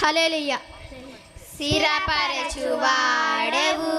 Hallelujah సిరపరచువాడవు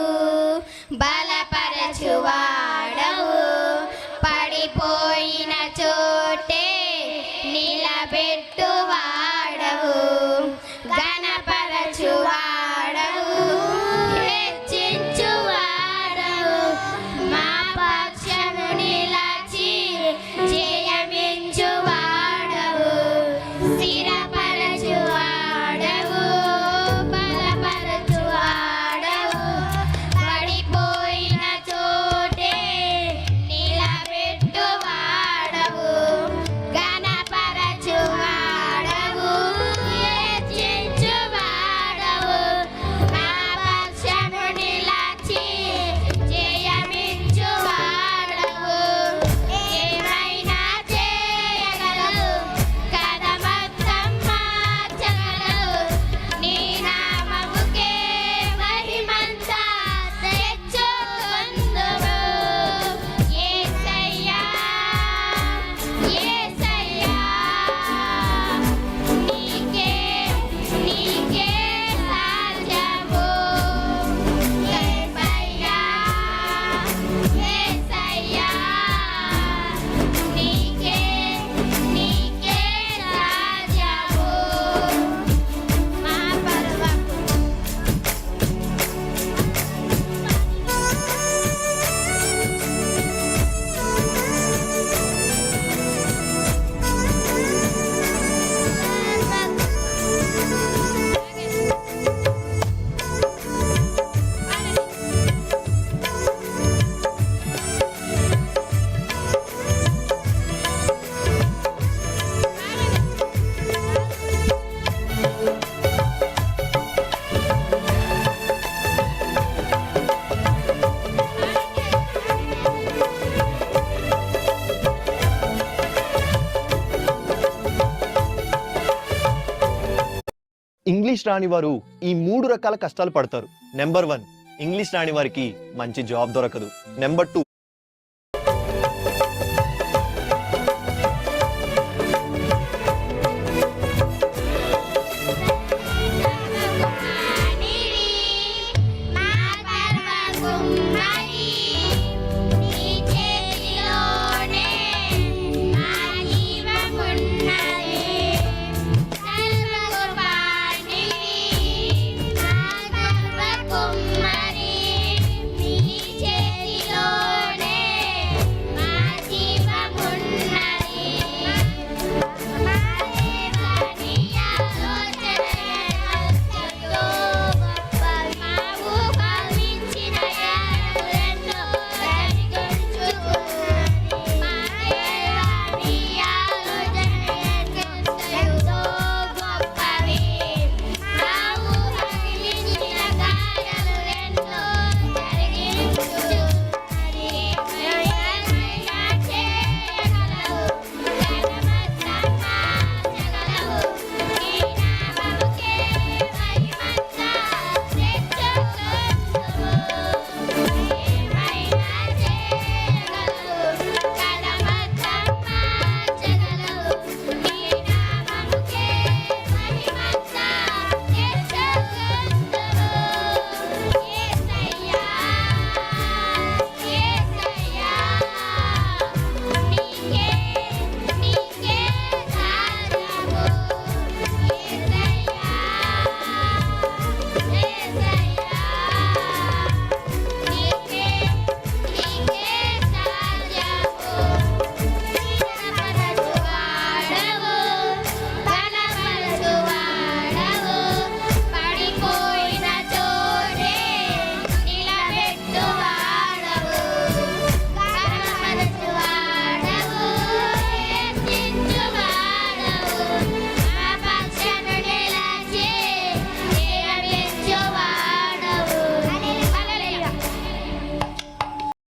English రాని వారు ఈ మూడు రకాల కష్టాలు పడతారు. నెంబర్ వన్ ఇంగ్లీష్ రాని వారికి మంచి జాబ్ దొరకదు. Number two